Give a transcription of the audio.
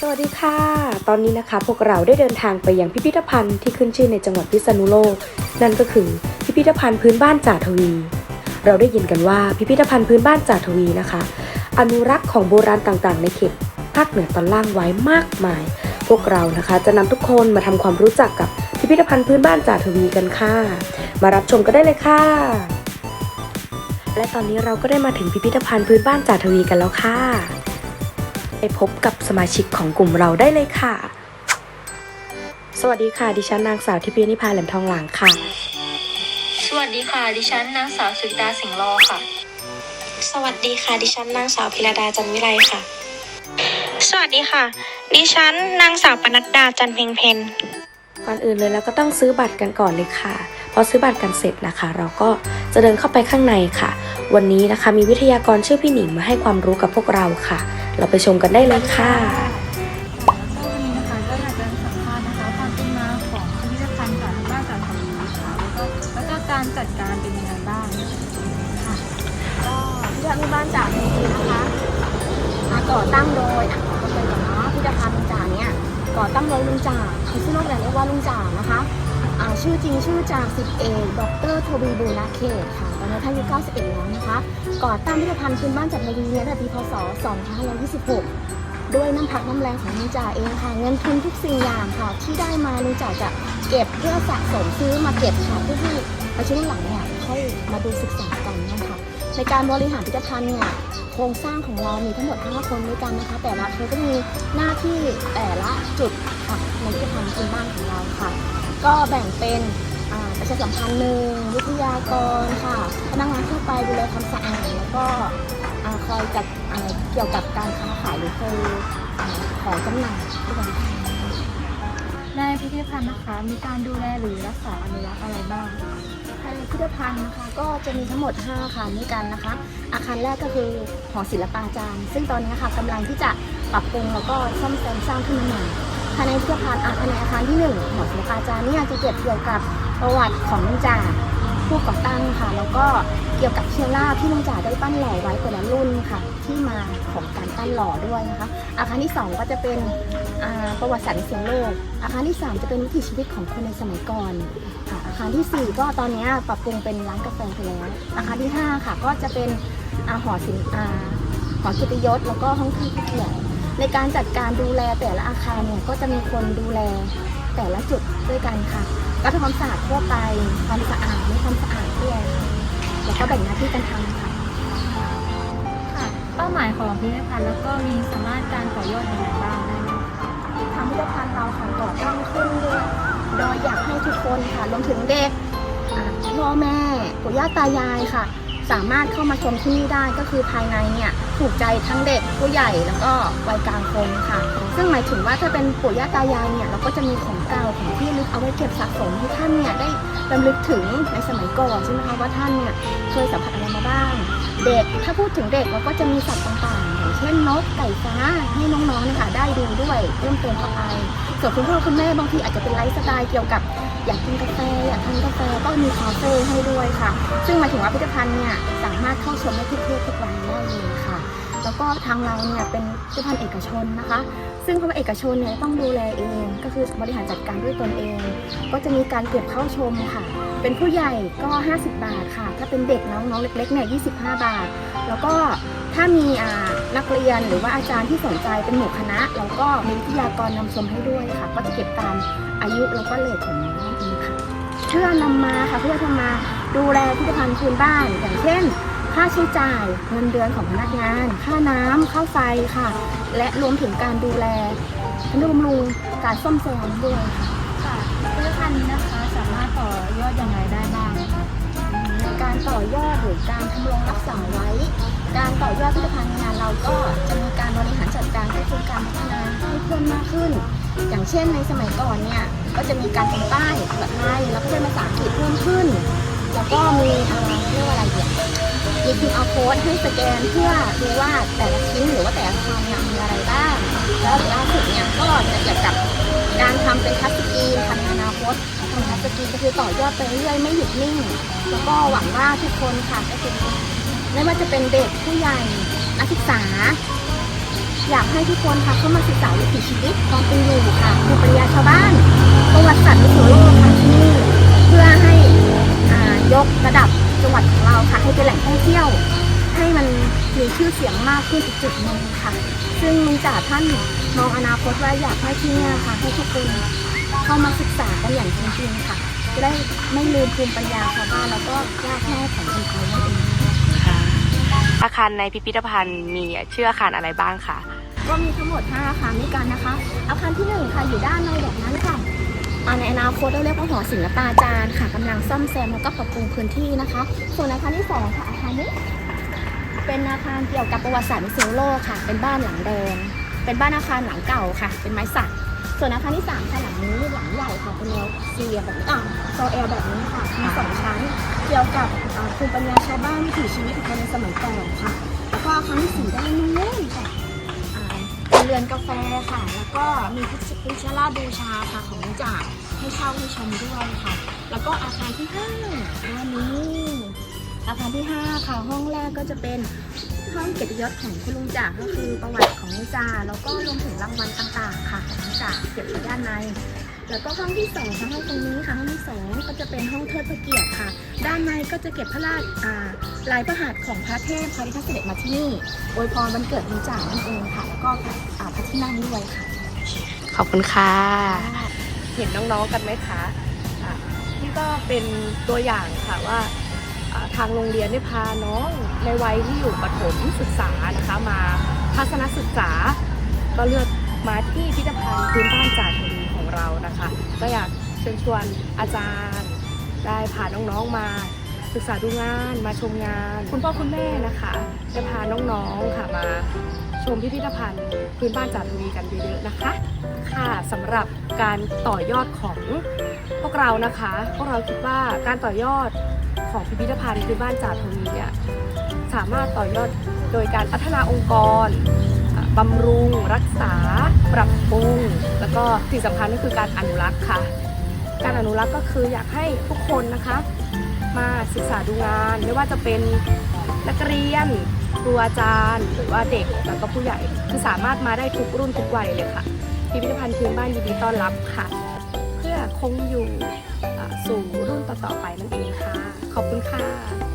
สวัสดีค่ะ ตอนนี้นะคะพวกเราได้เดินทางไปยังพิพิธภัณฑ์ที่ขึ้นชื่อในจังหวัดพิษณุโลก นั่นก็คือพิพิธภัณฑ์พื้นบ้านจ่าทวี เราได้ยินกันว่าพิพิธภัณฑ์พื้นบ้านจ่าทวีนะคะ อนุรักษ์ของโบราณต่างๆ ในเขตภาคเหนือตอนล่างไว้มากมาย พวกเรานะคะจะนำทุกคนมาทำความรู้จักกับพิพิธภัณฑ์พื้นบ้านจ่าทวีกันค่ะ มารับชมกันได้เลยค่ะ และตอนนี้เราก็ได้มาถึงพิพิธภัณฑ์พื้นบ้านจ่าทวีกันแล้วค่ะ ไปพบกับสมาชิกของกลุ่มเราได้เลยค่ะ สวัสดีค่ะ ดิฉันนางสาวทิพยนิพาแหลมทองหลางค่ะ สวัสดีค่ะ ดิฉันนางสาวสุริตาสิงห์รอค่ะ สวัสดีค่ะ ดิฉันนางสาวพิรดาจันวิไลค่ะ สวัสดีค่ะ ดิฉันนางสาวปนัดดาจันเพ็งเพนก่อนอื่นเลยเราก็ต้องซื้อบัตรกันก่อนเลยค่ะ พอซื้อบัตรกันเสร็จนะคะ เราก็จะเดินเข้าไปข้างในค่ะ วันนี้นะคะมีวิทยากรชื่อพี่หนิงมาให้ความรู้กับพวกเราค่ะ เราไปชมกันได้เลยค่ะก็วันนี้นะคะก็อยากจะสัมภาษณ์นะคะความเป็นมาของพิพิธภัณฑ์จากบ้านจากทวีค่ะแล้วก็การจัดการเป็นยังไงบ้างค่ะก็พิพิธภัณฑ์บ้านจ่าจริงๆนะคะอ่าก่อตั้งโดยอะก็เป็นก่อนเนาะพิพิธภัณฑ์ลุงจ่าเนี่ยก่อตั้งโดยลุงจ่าเขาชื่อนอกจากเรียกว่าลุงจ่านะคะ อ่าชื่อจริงชื่อจ่าสิบเอกดรทวีบูรณเขตค่ะ ตอนนี้ท่านอายุ91แล้วนะคะ ก่อตั้งพิพิธภัณฑ์พื้นบ้านจากทวีเนียตั้งแต่ปีพศ2526 ด้วยน้ำพักน้ำแรงของลุงจ่าเองค่ะ เงินทุนทุกสิ่งอย่างค่ะ ที่ได้มาลุงจ่าจะเก็บเพื่อสะสมซื้อมาเก็บค่ะเพื่อที่ในช่วงหลังเนี่ยค่อยมาดูศึกษากันนะคะในการบริหารพิพิธภัณฑ์เนี่ยโครงสร้างของเรามีทั้งหมด5คนด้วยกันนะคะ แต่ละคนก็มีหน้าที่แต่ละจุดค่ะในพิพิธภัณฑ์พื้นบ้านของเราค่ะ ก็แบ่งเป็นอ่าประชาสัมพันธ์หนึ่งวิทยากรค่ะ พนักงานทั่วไปดูแลความสะอาดแล้วก็อ่าคอยจัดอ่าเกี่ยวกับการค้าขายหรือเคยอ่าของจำหน่ายด้วยกันค่ะในพิพิธภัณฑ์นะคะมีการดูแลหรือรักษาอนุรักษ์อะไรบ้างภายในพิพิธภัณฑ์นะคะก็จะมีทั้งหมด 5 อาคารด้วยกันนะคะ อาคารแรกก็คือหอศิลปาจารย์ ซึ่งตอนนี้ค่ะกำลังที่จะปรับปรุงแล้วก็ซ่อมแซมสร้างขึ้นมาใหม่ ภายในพิพิธภัณฑ์อาคารในอาคารที่1หอศิลปาจารย์เนี่ยจะเก็บเกี่ยวกับประวัติของลุงจ่าผู้ก่อตั้งค่ะ แล้วก็เกี่ยวกับเชื้อราที่ลุงจ่าได้ปั้นหล่อไว้แต่ละรุ่นค่ะ ที่มาของการปั้นหล่อด้วยนะคะ อาคารที่ 2 ก็จะเป็นประวัติศาสตร์ในเสียงโลก อาคารที่ 3 จะเป็นวิถีชีวิตของคนในสมัยก่อนค่ะอาคารที่ 4 ก็ตอนนี้ปรับปรุงเป็นร้านกาแฟไปแล้วอาคารที่ 5 ค่ะ ก็จะเป็นอหอศิลป์อาหอกิตยศแล้วก็ห้องที่ผู้เกียรติ ในการจัดการดูแลแต่ละอาคารเนี่ยก็จะมีคนดูแลแต่ละจุดด้วยกันค่ะก็ทำความสะอาดทั่วไปความสะอาดไม่ความสะอาดด้วยค่ะแล้วก็แบ่งหน้าที่กันทำค่ะ ค่ะ เป้าหมายของพิพิธภัณฑ์แล้วก็มีสามารถการต่อยอดยังไงบ้างได้ไหมทางพิพิธภัณฑ์เราค่ะก่อตั้งขึ้นด้วยโดยอยากให้ทุกคนค่ะรวมถึงเด็กอ่าพ่อแม่ปู่ย่าตายายค่ะ สามารถเข้ามาชมที่นี่ได้ก็คือภายในเนี่ยถูกใจทั้งเด็กผู้ใหญ่แล้วก็วัยกลางคนค่ะ ซึ่งหมายถึงว่าถ้าเป็นปู่ย่าตายายเนี่ยเราก็จะมีของเก่าของที่ลึกเอาไว้เก็บสะสมให้ท่านเนี่ยได้รำลึกถึงในสมัยก่อนใช่ไหมคะว่าท่านเนี่ยเคยสัมผัสอะไรมาบ้าง เด็กถ้าพูดถึงเด็กเราก็จะมีสัตว์ต่างๆอย่างเช่นนกไก่ฟ้าให้น้องๆนี่ยค่ะได้ดูด้วยเพิ่มเติมเข้าไปส่วนคุณพ่อคุณแม่บางทีอาจจะเป็นไลฟ์สไตล์เกี่ยวกับ อยากกินกาแฟอยากทานกาแฟก็มีคาเฟ่ให้ด้วยค่ะ ซึ่งหมายถึงว่าพิพิธภัณฑ์เนี่ยสามารถเข้าชมได้ทุกเพศทุกวัยได้เลยค่ะ แล้วก็ทางเราเนี่ยเป็นพิพิธภัณฑ์เอกชนนะคะ ซึ่งเพราะว่าเอกชนเนี่ยต้องดูแลเอง ก็คือบริหารจัดการด้วยตนเอง ก็จะมีการเก็บเข้าชมค่ะ เป็นผู้ใหญ่ก็ 50 บาทค่ะ ถ้าเป็นเด็กน้องๆเล็กๆเนี่ย25 บาท แล้วก็ถ้ามีอ่านักเรียนหรือว่าอาจารย์ที่สนใจเป็นหมู่คณะแล้วก็มีวิทยากรนำชมให้ด้วยค่ะ ก็จะเก็บตามอายุแล้วก็เลทของน้อง เองค่ะเพื่อนำมาค่ะเพื่อทำมาดูแลพิพิธภัณฑ์พื้นบ้าน อย่างเช่น ค่าใช้จ่ายเงินเดือนของพนักงาน ค่าน้ำค่าไฟค่ะ และรวมถึงการดูแลทนุบำรุงการซ่อมแซมด้วยค่ะค่ะพิพิธภัณฑ์นี้นะคะสามารถต่อยอดยังไงได้บ้างคะในการต่อยอดหรือการทำรงรักษาไว้ การต่อยอดพิพิธภัณฑ์งานเราก็จะมีการบริหารจัดการก็คือการพัฒนาให้เพิ่มมากขึ้น อย่างเช่นในสมัยก่อนเนี่ยก็จะมีการทำป้ายภาษาไทยแล้วก็เป็นภาษาอังกฤษเพิ่มขึ้น แล้วก็มีอะไรเรียกว่าอะไรเนี่ยมี QR code ให้สแกนเพื่อดูว่าแต่ละชิ้นหรือว่าแต่ละคำเนี่ยมีอะไรบ้าง แล้วล่าสุดเนี่ยก็จะเกี่ยวกับการทำเป็นทัชสกรีนทำในอนาคตทำทัชสกรีนก็คือต่อยอดไปเรื่อยไม่หยุดนิ่ง แล้วก็หวังว่าทุกคนค่ะก็คือไม่ว่าจะเป็นเด็กผู้ใหญ่นักศึกษา อยากให้ทุกคนค่ะเข้ามาศึกษาวิถีชีวิตความเป็นอยู่ค่ะภูมิปัญญาชาวบ้านประวัติศาสตร์วิถีโลกค่ะที่นี่เพื่อให้ยกระดับจังหวัดของเราค่ะให้เป็นแหล่งท่องเที่ยว ให้มันมีชื่อเสียงมากขึ้นอีกจุดหนึ่งค่ะ ซึ่งลุงจ่าท่านมองอนาคตว่าอยากให้ที่นี่ค่ะให้ทุกคนเข้ามาศึกษากันอย่างจริงๆค่ะจะได้ไม่ลืมภูมิปัญญาชาวบ้านแล้วก็รากแม่ของคนไทยนั่นเอง อาคารในพิพิธภัณฑ์มีชื่ออาคารอะไรบ้างคะก็มีทั้งหมด 5 อาคารด้วยกันนะคะ อาคารที่1ค่ะอยู่ด้านในแบบนั้นค่ะในอนาคตเราเรียกว่าหอศิลปาจารย์ค่ะกำลังซ่อมแซมแล้วก็ปรับปรุงพื้นที่นะคะ ส่วนอาคารที่2ค่ะอาคารนี้ เป็นอาคารเกี่ยวกับประวัติศาสตร์วิศวโลกค่ะ เป็นบ้านหลังเดิมเป็นบ้านอาคารหลังเก่าค่ะ เป็นไม้สักส่วนอาคารที่3ค่ะหลังนี้หลังใหญ่ค่ะเป็นแนวสี่เหลี่ยมแบบนี้อ่างโซเอลแบบนี้ค่ะมีสองชั้น เกี่ยวกับภูมิปัญญาชาวบ้านวิถีชีวิตของคนในสมัยก่อนค่ะ แล้วก็อาคารที่สี่ได้นู้นค่ะเป็นเรือนกาแฟค่ะ แล้วก็มีพิชราบูชาค่ะของจากให้เช่าให้ชมด้วยค่ะ แล้วก็อาคารที่ห้าด้านนี้อาคารที่5ค่ะห้องแรกก็จะเป็นห้องเกียรติยศของคุณลุงจ่าก็คือประวัติของลุงจ่าแล้วก็รวมถึงรางวัลต่างๆ ค่ะของลุงจ่าเก็บไว้ด้านใน แล้วก็ห้องที่สองค่ะห้องตรงนี้ค่ะห้องที่สองก็จะเป็นห้องเทิดพระเกียรติค่ะ ด้านในก็จะเก็บพระราชอ่าลายพระหัตถ์ของพระเทพค่ะที่ท่านเสด็จมาที่นี่อวยพรวันเกิดลุงจ่านั่นเองค่ะ แล้วก็อ่าพระที่นั่งด้วยค่ะ ขอบคุณค่ะ เห็นน้องๆกันไหมคะอะนี่ก็เป็นตัวอย่างค่ะว่าอ่าทางโรงเรียนได้พาน้องในวัยที่อยู่ประถมศึกษานะคะมาทัศนศึกษาก็เลือกมาที่พิพิธภัณฑ์พื้นบ้านจ่าทวีของ เรานะคะ ก็อยากเชิญชวนอาจารย์ ได้พาน้องๆมาศึกษาดูงานมาชมงาน คุณพ่อคุณแม่นะคะจะพาน้องๆค่ะมาชมพิพิธภัณฑ์พื้นบ้านจ่าทวีกันเยอะๆนะคะ ค่ะสำหรับการต่อยอดของพวกเรานะคะ พวกเราคิดว่าการต่อยอดของพิพิธภัณฑ์พื้นบ้านจ่าทวีเนี่ยสามารถต่อยอดโดยการพัฒนาองค์กร บำรุง รักษา ปรับปรุง แล้วก็สิ่งสำคัญก็คือการอนุรักษ์ค่ะ การอนุรักษ์ก็คืออยากให้ทุกคนนะคะ มาศึกษาดูงาน ไม่ว่าจะเป็นนักเรียนครูอาจารย์ หรือว่าเด็กแล้วก็ผู้ใหญ่ คือสามารถมาได้ทุกรุ่นทุกวัยเลยค่ะ พิพิธภัณฑ์พื้นบ้านยินดีต้อนรับค่ะ เพื่อคงอยู่สู่รุ่นต่อๆไปนั่นเองค่ะ ขอบคุณค่ะ